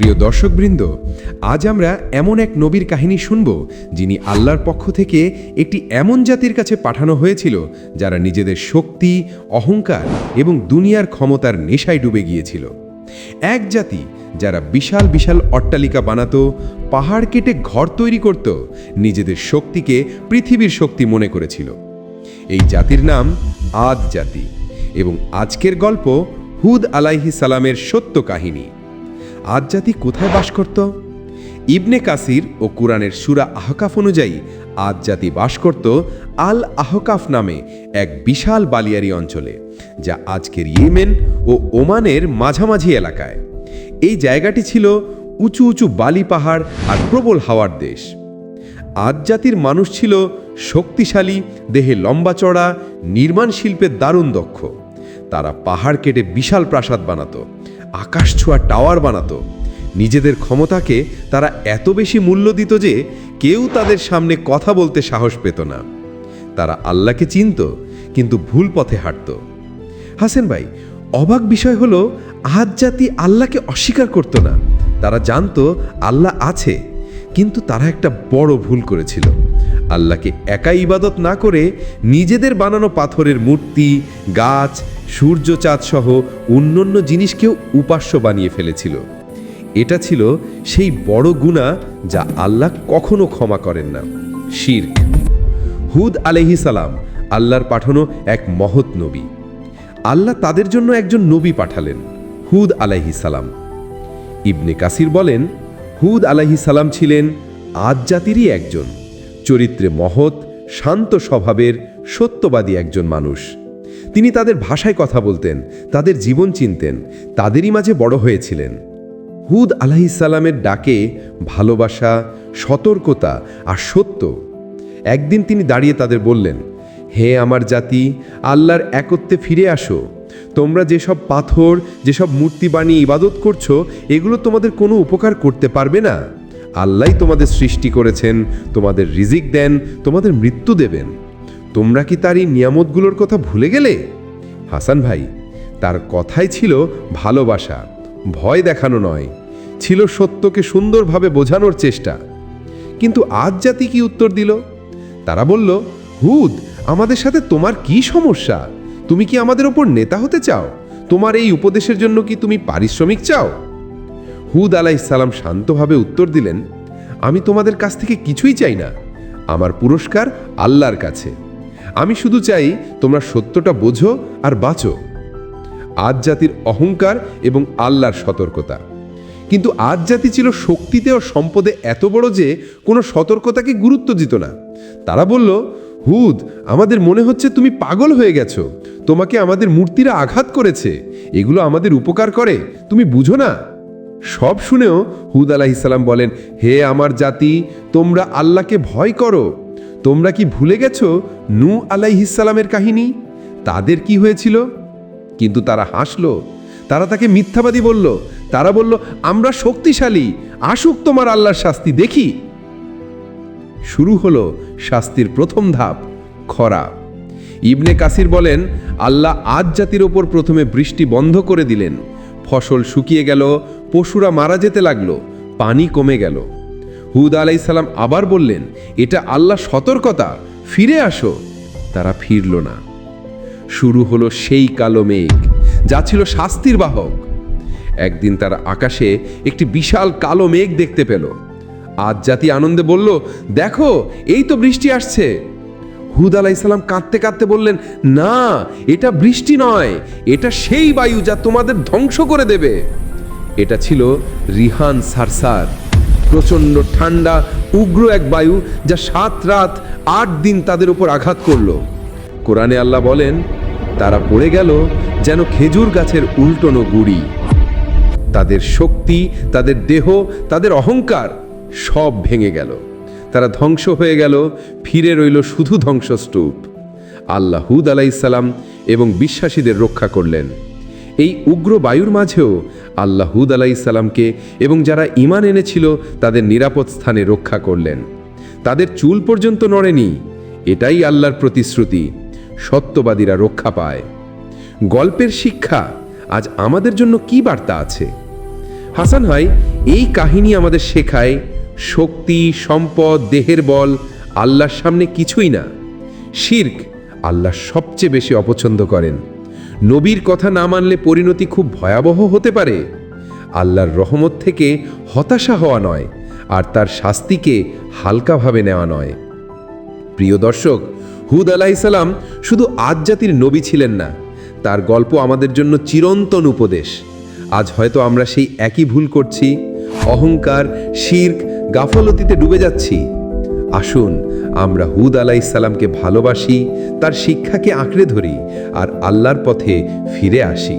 প্রিয় দর্শকবৃন্দ, আজ আমরা এমন এক নবীর কাহিনী শুনব যিনি আল্লাহর পক্ষ থেকে একটি এমন জাতির কাছে পাঠানো হয়েছিল যারা নিজেদের শক্তি, অহংকার এবং দুনিয়ার ক্ষমতার নেশায় ডুবে গিয়েছিল। এক জাতি যারা বিশাল বিশাল অট্টালিকা বানাতো, পাহাড় কেটে ঘর তৈরি করত, নিজেদের শক্তিকে পৃথিবীর শক্তি মনে করেছিল। এই জাতির নাম আদ জাতি এবং আজকের গল্প হুদ আলাইহি সালামের সত্য কাহিনী। আদ জাতি কোথায় বাস করত? ইবনে কাসির ও কুরআনের সুরা আহকাফ অনুযায়ী আদ জাতি বাস করত আল আহকাফ নামে এক বিশাল বালিয়ারি অঞ্চলে, যা আজকের ইয়েমেন ও ওমানের মাঝামাঝি এলাকায়। এই জায়গাটি ছিল উঁচু উঁচু বালি পাহাড় আর প্রবল হাওয়ার দেশ। আদ জাতির মানুষ ছিল শক্তিশালী, দেহে লম্বা চড়া, নির্মাণ শিল্পের দারুণ দক্ষ। তারা পাহাড় কেটে বিশাল প্রাসাদ বানাতো আকাশ ছোঁয়া টাওয়ার বানাতো। নিজেদের ক্ষমতাকে তারা এত বেশি মূল্য দিত যে কেউ তাদের সামনে কথা বলতে সাহস পেত না। তারা আল্লাহকে চিনত, কিন্তু ভুল পথে হাঁটত। হাসেন ভাই, অবাক বিষয় হলো আহাদ জাতি আল্লাহকে অস্বীকার করত না। তারা জানতো, আল্লাহ আছে, কিন্তু তারা একটা বড় ভুল করেছিল। আল্লাহকে একা ইবাদত না করে নিজেদের বানানো পাথরের মূর্তি, গাছ সূর্য চাঁদ সহ অন্যান্য জিনিসকেও উপাস্য বানিয়ে ফেলেছিল। এটা ছিল সেই বড় গুণা যা আল্লাহ কখনো ক্ষমা করেন না। শির্ক। হুদ আলহি সালাম, আল্লাহর পাঠানো এক মহৎ নবী। আল্লাহ তাদের জন্য একজন নবী পাঠালেন, হুদ আলাইহি সালাম। ইবনে কাসির বলেন, হুদ আলাইহি সালাম ছিলেন আদ জাতিরই একজন, চরিত্রে মহৎ, শান্ত স্বভাবের সত্যবাদী একজন মানুষ। তিনি তাদের ভাষায় কথা বলতেন, তাদের জীবন চিনতেন, তাদেরই মাঝে বড় হয়েছিলেন। হুদ আলাহিসাল্লামের ডাকে ভালোবাসা, সতর্কতা আর সত্য। একদিন তিনি দাঁড়িয়ে তাদের বললেন, হে আমার জাতি, আল্লাহর একত্বে ফিরে আসো। তোমরা যেসব পাথর, যেসব মূর্তি বানিয়ে ইবাদত করছ, এগুলো তোমাদের কোনো উপকার করতে পারবে না। আল্লাহ তোমাদের সৃষ্টি করেছেন, তোমাদের রিজিক দেন, তোমাদের মৃত্যু দেবেন। তোমরা কি তার এই নিয়ামতগুলোর কথা ভুলে গেলে? হাসান ভাই, তার কথাই ছিল ভালোবাসা, ভয় দেখানো নয়, ছিল সত্যকে সুন্দরভাবে বোঝানোর চেষ্টা। কিন্তু আজ জাতি কি উত্তর দিল? তারা বলল, হুদ, আমাদের সাথে তোমার কি সমস্যা? তুমি কি আমাদের ওপর নেতা হতে চাও? তোমার এই উপদেশের জন্য কি তুমি পারিশ্রমিক চাও? হুদ আলাইসালাম শান্তভাবে উত্তর দিলেন, আমি তোমাদের কাছ থেকে কিছুই চাই না। আমার পুরস্কার আল্লাহর কাছে। আমি শুধু চাই তোমরা সত্যটা বোঝো আর বাঁচো। আজ জাতির অহংকার এবং আল্লাহর সতর্কতা। কিন্তু আজ জাতি ছিল শক্তিতে ও সম্পদে এত বড় যে কোনো সতর্কতাকে গুরুত্ব দিত না। তারা বলল, হুদ, আমাদের মনে হচ্ছে তুমি পাগল হয়ে গেছো। তোমাকে আমাদের মূর্তিরা আঘাত করেছে। এগুলো আমাদের উপকার করে। তুমি বুঝো না? সব শুনেও হুদ আলাহিসাল্লাম বলেন, হে আমার জাতি, তোমরা আল্লাহকে ভয় করো। তোমরা কি ভুলে গেছ নু আলাইহিসালামের কাহিনী? তাদের কি হয়েছিল? কিন্তু তারা হাসলো। তারা তাকে মিথ্যাবাদী বলল। তারা বলল, আমরা শক্তিশালী, আসুক তোমার আল্লাহর শাস্তি, দেখি। শুরু হলো শাস্তির প্রথম ধাপ, খরা। ইবনে কাসির বলেন, আল্লাহ আজ জাতির ওপর প্রথমে বৃষ্টি বন্ধ করে দিলেন। ফসল শুকিয়ে গেল, পশুরা মারা যেতে লাগল, পানি কমে গেল। হুদ আলাইসাল্লাম আবার বললেন, এটা আল্লাহ সতর্কতা, ফিরে আসো। তারা ফিরল না। শুরু হলো সেই কালো মেঘ, যা ছিল শাস্তির বাহক। একদিন তারা আকাশে একটি বিশাল কালো মেঘ দেখতে পেল। আজ জাতি আনন্দে বলল, দেখো, এই তো বৃষ্টি আসছে। হুদ আলাইসাল্লাম কাঁদতে কাঁদতে বললেন, না, এটা বৃষ্টি নয়, এটা সেই বায়ু যা তোমাদের ধ্বংস করে দেবে। এটা ছিল রিহান সারসার প্রচণ্ড ঠান্ডা, উগ্র এক বায়ু যা সাত রাত আট দিন তাদের উপর আঘাত করল। কোরআনে আল্লাহ বলেন, তারা পড়ে গেল যেন খেজুর গাছের উল্টোনো গুড়ি। তাদের শক্তি, তাদের দেহ, তাদের অহংকার সব ভেঙে গেল। তারা ধ্বংস হয়ে গেল, ফিরে রইল শুধু ধ্বংসস্তূপ। আল্লাহ হুদ আলাইসাল্লাম এবং বিশ্বাসীদের রক্ষা করলেন। এই উগ্র বায়ুর মাঝেও আল্লাহ হুদ আলাইসাল্লামকে এবং যারা ইমান এনেছিল তাদের নিরাপদ স্থানে রক্ষা করলেন। তাদের চুল পর্যন্ত নড়েনি। এটাই আল্লাহর প্রতিশ্রুতি। সত্যবাদীরা রক্ষা পায়। গল্পের শিক্ষা, আজ আমাদের জন্য কি বার্তা আছে? হাসান হয় এই কাহিনী আমাদের শেখায় শক্তি, সম্পদ, দেহের বল, আল্লাহর সামনে কিছুই না। শির্ক আল্লাহ সবচেয়ে বেশি অপছন্দ করেন। নবীর কথা না মানলে পরিণতি খুব ভয়াবহ হতে পারে। আল্লাহর রহমত থেকে হতাশা হওয়া নয়, আর তার শাস্তিকে হালকাভাবে নেওয়া নয়। প্রিয় দর্শক, হুদ আলাইসাল্লাম শুধু আজ জাতির নবী ছিলেন না, তার গল্প আমাদের জন্য চিরন্তন উপদেশ। আজ হয়তো আমরা সেই একই ভুল করছি, অহংকার, শির্ক, গাফলতিতে ডুবে যাচ্ছি। আসুন আমরা হুদ আলাইসাল্লামকে ভালোবাসি তার শিক্ষাকে আঁকড়ে ধরি আর আল্লাহর পথে ফিরে আসি।